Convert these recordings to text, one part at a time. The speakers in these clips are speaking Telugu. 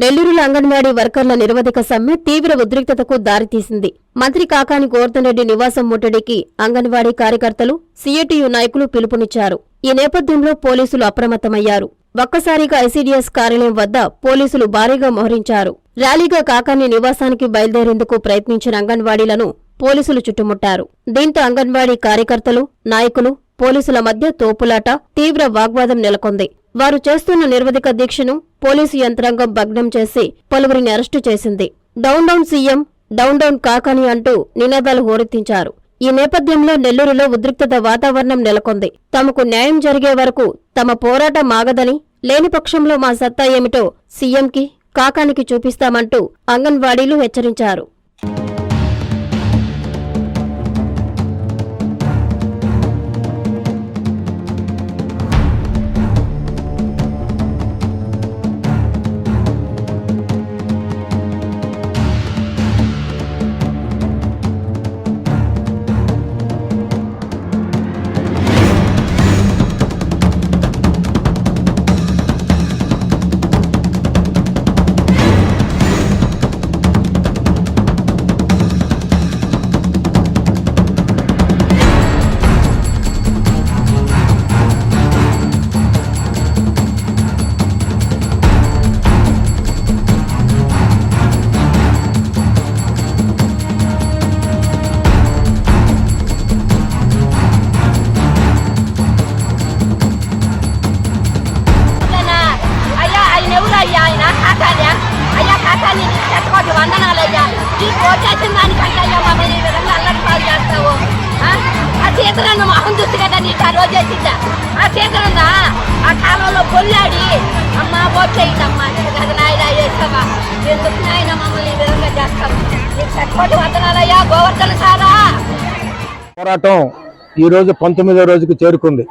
నెల్లూరులో అంగన్వాడీ వర్కర్ల నిరవధిక సమ్మె తీవ్ర ఉద్రిక్తతకు దారితీసింది. మంత్రి కాకాని గోవర్ధన్ రెడ్డి నివాసం ముట్టడికి అంగన్వాడీ కార్యకర్తలు సీఏటీయు నాయకులు పిలుపునిచ్చారు. ఈ నేపథ్యంలో పోలీసులు అప్రమత్తమయ్యారు. ఒక్కసారిగా ఐసీడీఎస్ కార్యాలయం వద్ద పోలీసులు భారీగా మోహరించారు. ర్యాలీగా కాకాని నివాసానికి బయలుదేరేందుకు ప్రయత్నించిన అంగన్వాడీలను పోలీసులు చుట్టుముట్టారు. దీంతో అంగన్వాడీ కార్యకర్తలు నాయకులు పోలీసుల మధ్య తోపులాట తీవ్ర వాగ్వాదం నెలకొంది. వారు చేస్తున్న నిర్వధిక దీక్షను పోలీసు యంత్రాంగం భగ్నం చేసి పలువురిని అరెస్టు చేసింది. Down down CM down down Kakani అంటూ నినాదాలు హోరెత్తించారు. ఈ నేపథ్యంలో నెల్లూరులో ఉద్రిక్తత వాతావరణం నెలకొంది. తమకు న్యాయం జరిగే వరకు తమ పోరాటం ఆగదని లేని పక్షంలో మా సత్తా ఏమిటో సీఎంకి కాకానికి చూపిస్తామంటూ అంగన్వాడీలు హెచ్చరించారు. ఆ సీతనన్ను మొహం చూసి కదా నీకు ఆ రోజు వేసిందా? ఆ సీతనన్న ఆ కాలంలో పొల్లాడి అమ్మ ఓట్లేయండి నేను నీకు కదా నాయన వేసావా ఎందుకు నాయన మమ్మల్ని ఈ విధంగా చేస్తావు? నీకు చక్కటి వందనాలయ్యా గోవర్ధన సారా! పోరాటం ఈరోజు పంతొమ్మిదో రోజుకు చేరుకుంది.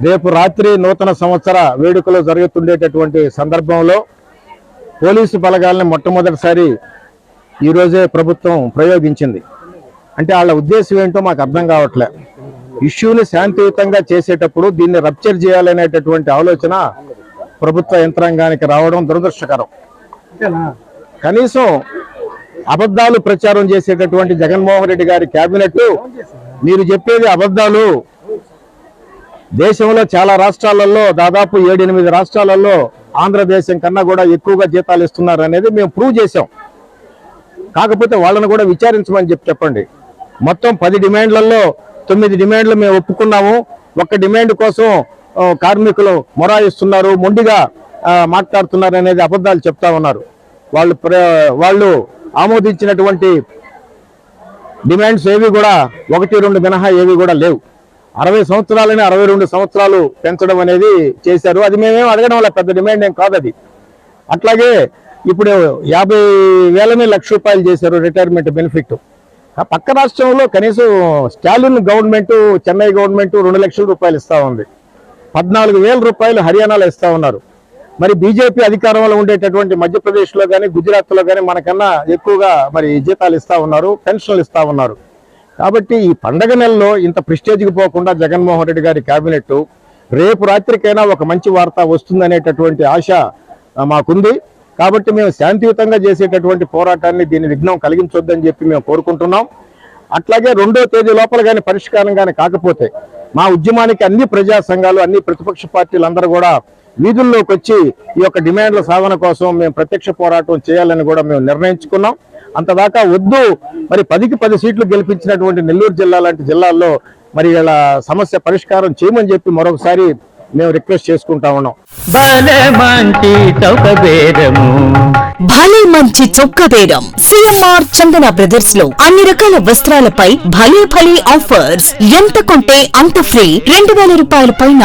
రేపు రాత్రి నూతన సంవత్సర వేడుకలు జరుగుతుండేటటువంటి సందర్భంలో పోలీసు బలగాల్ని మొట్టమొదటిసారి ఈరోజే ప్రభుత్వం ప్రయోగించింది. అంటే వాళ్ళ ఉద్దేశం ఏంటో మాకు అర్థం కావట్లే. ఇష్యూని శాంతియుతంగా చేసేటప్పుడు దీన్ని రప్చర్ చేయాలనేటటువంటి ఆలోచన ప్రభుత్వ యంత్రాంగానికి రావడం దురదృష్టకరం. కనీసం అబద్ధాలు ప్రచారం చేసేటటువంటి జగన్మోహన్ రెడ్డి గారి కేబినెట్ మీరు చెప్పేది అబద్ధాలు. దేశంలో చాలా రాష్ట్రాలలో దాదాపు ఏడెనిమిది రాష్ట్రాలలో ఆంధ్రదేశం కన్నా కూడా ఎక్కువగా జీతాలు ఇస్తున్నారు అనేది మేము ప్రూవ్ చేశాం. కాకపోతే వాళ్ళని కూడా విచారించమని చెప్పి చెప్పండి. మొత్తం పది డిమాండ్లలో తొమ్మిది డిమాండ్లు మేము ఒప్పుకున్నాము. ఒక్క డిమాండ్ కోసం కార్మికులు మొరాయిస్తున్నారు మొండిగా మాట్లాడుతున్నారు అనేది అబద్ధాలు చెప్తా ఉన్నారు. వాళ్ళు ప్ర- వాళ్ళు ఆమోదించినటువంటి డిమాండ్స్ ఏవి కూడా ఒకటి రెండు మినహా ఏవి కూడా లేవు. అరవై సంవత్సరాలని అరవై రెండు సంవత్సరాలు పెంచడం అనేది చేశారు. అది మేమేం అడగడం వల్ల పెద్ద డిమాండ్ ఏం కాదు అది. అట్లాగే ఇప్పుడు యాభై వేలని లక్ష రూపాయలు చేశారు రిటైర్మెంట్ బెనిఫిట్. పక్క రాష్ట్రంలో కనీసం స్టాలిన్ గవర్నమెంట్ చెన్నై గవర్నమెంట్ రెండు లక్షల రూపాయలు ఇస్తా ఉంది. పద్నాలుగు వేల రూపాయలు హర్యానాలో ఇస్తా ఉన్నారు. మరి బీజేపీ అధికారంలో ఉండేటటువంటి మధ్యప్రదేశ్లో కానీ గుజరాత్లో కానీ మనకన్నా ఎక్కువగా మరి జీతాలు ఇస్తా ఉన్నారు పెన్షన్లు ఇస్తా ఉన్నారు. కాబట్టి ఈ పండగ నెలలో ఇంత ప్రిస్టేజ్కి పోకుండా జగన్మోహన్ రెడ్డి గారి క్యాబినెట్ రేపు రాత్రికైనా ఒక మంచి వార్త వస్తుందనేటటువంటి ఆశ మాకుంది. కాబట్టి మేము శాంతియుతంగా చేసేటటువంటి పోరాటాన్ని దీని విఘ్నం కలిగించొద్దని చెప్పి మేము కోరుకుంటున్నాం. అట్లాగే రెండో తేదీ లోపల కానీ పరిష్కారం కానీ కాకపోతే మా ఉద్యమానికి అన్ని ప్రజా సంఘాలు అన్ని ప్రతిపక్ష పార్టీలందరూ కూడా వీధుల్లోకి వచ్చి ఈ యొక్క డిమాండ్ల సాధన కోసం మేము ప్రత్యక్ష పోరాటం చేయాలని కూడా మేము నిర్ణయించుకున్నాం. అంతదాకా వద్దు. మరి పదికి పది సీట్లు గెలిపించినటువంటి నెల్లూరు జిల్లా లాంటి జిల్లాల్లో మరి ఇలా సమస్య పరిష్కారం చేయమని చెప్పి మరొకసారి మేము రిక్వెస్ట్ చేసుకుంటా ఉన్నాం. భలే మంచి చొక్క బేరం సిఎంఆర్ చందన బ్రదర్స్లో అన్ని రకాల వస్త్రాలపై భలే భలే ఆఫర్స్. ఎంత కొంటే అంత ఫ్రీ. రెండు వేల రూపాయల పైన